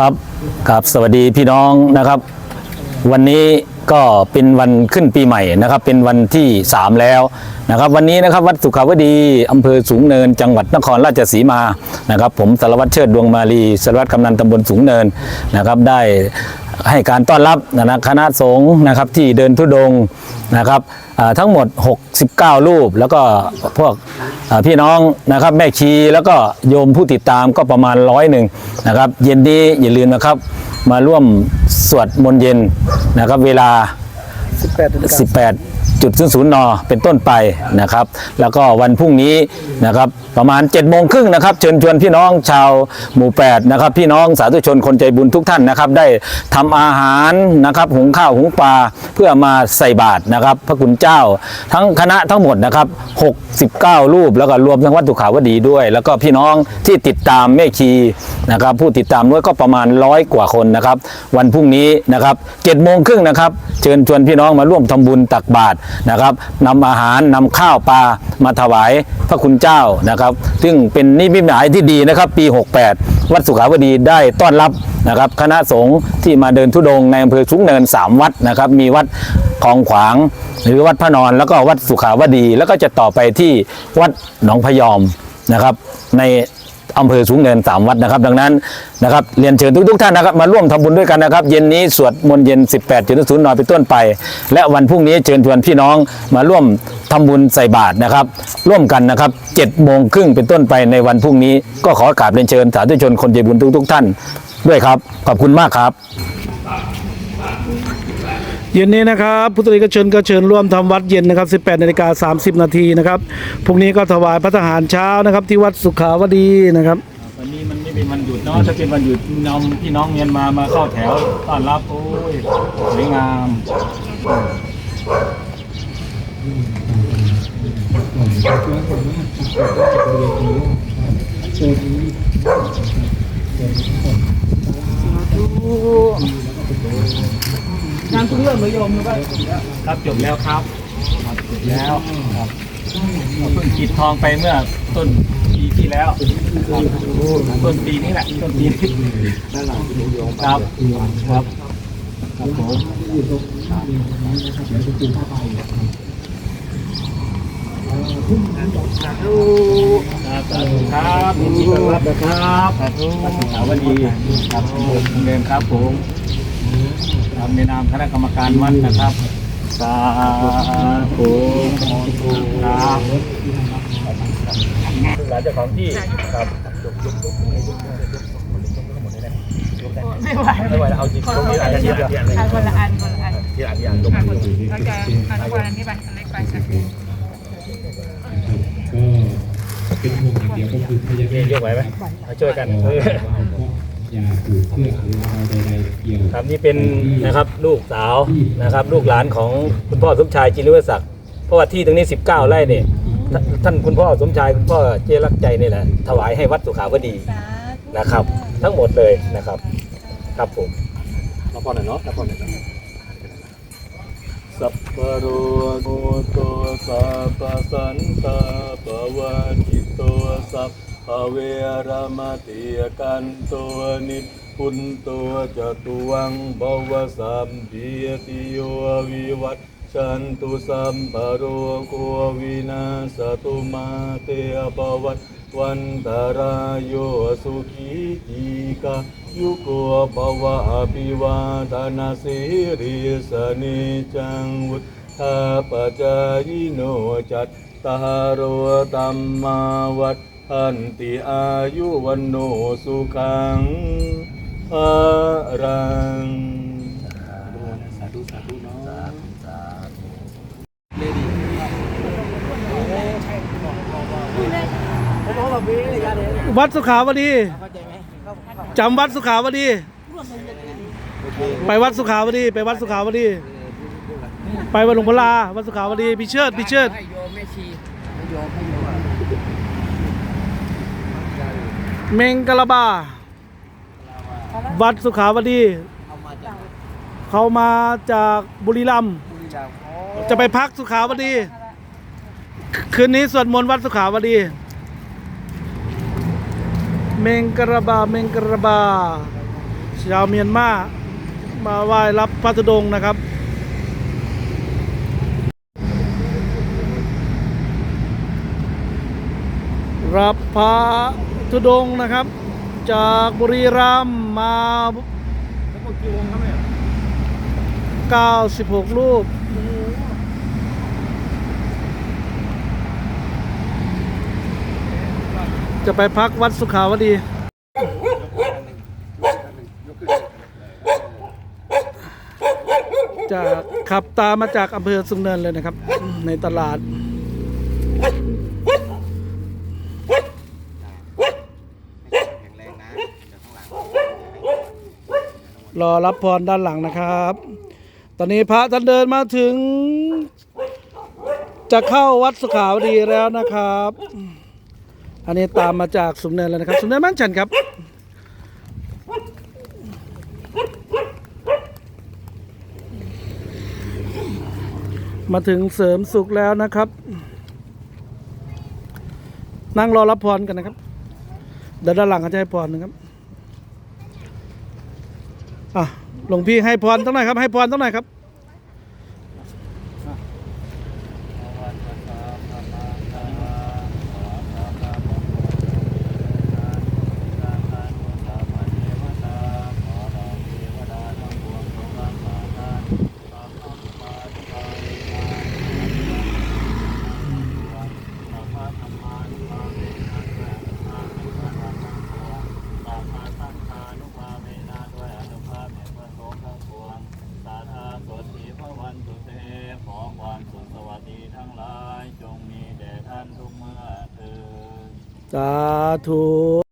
ครับครับสวัสดีพี่น้องนะครับ วันนี้ก็เป็นวันขึ้นปีใหม่นะครับ เป็นวันที่ 3 แล้วนะครับ วันนี้นะครับวัดสุขาวดีอำเภอสูงเนิน จังหวัดนครราชสีมานะครับ ผมสารวัตรเชิดดวงมาลีสารวัตรกำนันตำบลสูงเนินนะครับ ได้ ให้การต้อนรับนะคณะสงฆ์นะครับที่เดินทุดงค์นะครับอ่าทั้งหมด 69 รูป แล้วก็พวกอ่าพี่น้องนะครับแม่ชีแล้วก็โยมผู้ติดตามก็ประมาณร้อยหนึ่งนะครับเย็นนี้อย่าลืมนะครับ มาร่วมสวดมนต์เย็นนะครับเวลา 18 นาฬิกา18จุดศูนย์นเป็นต้นไปนะครับ แล้วก็วันพรุ่งนี้นะครับประมาณ7จ็ดโมงครึ่งนะครับเชิญชวนพี่น้องชาวหมู่8นะครับพี่น้องสาธุชนคนใจบุญทุกท่านนะครับ ได้ทำอาหารนะครับหุงข้าวหุงปลาเพื่อมาใส่บาตรนะครับ พระคุณเจ้าทั้งคณะทั้งหมดนะครับ69 รูปแล้วก็รวมทั้งวัดตุขาวดีด้วย แล้วก็พี่น้องที่ติดตามแม่ชีนะครับ ผู้ติดตามด้วยก็ประมาณร้อยกว่าคนนะครับ วันพรุ่งนี้นะครับเจ็ดโมงครึ่งนะครับ เชิญชวนพี่น้องมาร่วมทำบุญตักบาตรนะครับนำอาหารนำข้าวปลามาถวายพระคุณเจ้านะครับ ซึ่งเป็นนิมิตหมายที่ดีนะครับปี 68 วัดสุขาวดีได้ต้อนรับนะครับคณะสงฆ์ที่มาเดินทุดงในอำเภอสูงเนิน 3 วัดนะครับมีวัดคลองขวาง หรือวัดพระนอนแล้วก็วัดสุขาวดี แล้วก็จะต่อไปที่วัดหนองพยอมนะครับใน อำเภอสูงเนินสามวัดนะครับ ดังนั้นนะครับเรียนเชิญทุกๆท่านนะครับมาร่วมทำบุญด้วยกันนะครับ เย็นนี้สวดมนต์เย็น 18จุดศูนย์นเป็นต้นไป และวันพรุ่งนี้เชิญชวนพี่น้องมาร่วมทำบุญใส่บาตรนะครับ ร่วมกันนะครับ7โมงครึ่งเป็นต้นไปในวันพรุ่งนี้ ก็ขอกราบเรียนเชิญสาธุชนคนใจบุญทุกๆท่านด้วยครับ ขอบคุณมากครับ เย็นนี้นะครับ พุทธริกชนก็เชิญร่วมทำวัดเย็นนะครับ 18นาฬิกา30 นาทีนะครับพรุ่งนี้ก็ถวายพระทหารเช้านะครับ ที่วัดสุขาวดีนะครับวันนี้มันไม่เป็นวันหยุดเนาะถ้าเป็นวันหยุดน้องพี่น้องเมียนมามาเข้าแถวต้อนรับโอ้ยสวยงามเงเลยโยมนะครับครับจบแล้วครับจบแล้วครับเพิ่งกีดทองไปเมื่อต้นปีที่แล้วต้นปีนี้แหละต้นปีนี้ครับครับครับผมครับครับยินดีต้อนรับนะครับครับสวัสดีครับผมเดินครับผม ครับในนามคณะกรรมการวัดนะครับ สาธุครับหลานเจ้าของที่ครับไม่ไหวไม่ไหวแล้วเอาจิตตรงนี้อาจจะเยอะอะคนละอันคนละอันที่อ่านที่อ่านลงอะคนเราจะอ่านคนอันนี้ไปอันเล็กไปจ้ะก็เป็นห่วงอย่างเดียวก็คือพยาพี่บาลยกไหวไหมมาช่วยกันเอออย่าผูกเพื่อหรืออะไรใดๆเกี่ยว ครับนี่เป็นนะครับลูกสาวนะครับ ลูกหลานของคุณพ่อสมชายจิรวิศักดิ์เพราะว่าที่ตรงนี้ 19 ไร่เนี่ยท่านท่านคุณพ่อสมชายคุณพ่อเจรักใจนี่แหละถวายให้วัดสุขาวดีสาธุนะครับ ทั้งหมดเลยนะครับ ครับผมมาพอหน่อยเนาะมาพอหน่อยสัพพะโรโกโตสัพพสันตาปวัติโตสัพพะ เวรมติกันโตนิพุนโตจตุวังบวสัมพีติโยวิวัตชันตุสัมปะโรโกวินาสตุมาเตปวัตวันตารายโยสุขีทีกายุโกภวะอภิวาทนาสิริสเนจังวุธาปจายโนจัตตารโรตัมมาวัฏ ทันติอายุวันโนสุขังภารังสาธุสาธุเนาะวัดสุขาวดีจำวัดสุขาวดี ไปวัดสุขาวดี ไปวัดสุขาวดี ไปวัดหลวงพลาวัดสุขาวดีพี่เชิดพี่เชิด เมงกะลาบา วัดสุขาวดีเขามาจากบุรีรัมย์จะไปพักสุขาวดี คืนนี้สวดมนต์วัดสุขาวดี เมงกระบา เมงกระบา ชาวเมียนมา มาไหว้รับพระธุดงค์นะครับรับพระ ธุดงนะครับ จากบุรีรัมย์มา96 รูปจะไปพักวัดสุขาวดีจะขับตามมาจากอำเภอสุงเนินเลยนะครับ ในตลาด รอรับพรด้านหลังนะครับ ตอนนี้พระท่านเดินมาถึง จะเข้าวัดสุขาวดีแล้วนะครับ อันนี้ตามมาจากสมเนินแล้วนะครับ สมเนินบ้านฉันครับมาถึงเสริมสุขแล้วนะครับ นั่งรอรับพรกันนะครับเดี๋ยวด้านหลังเขาจะให้พรนะครับ อะหลวงพี่ให้พรตั้งหน่อยครับ ให้พรตั้งหน่อยครับ ขอความสุขสวัสดีทั้งหลาย จงมีแด่ท่านทุกเมื่อเธอ สาธุ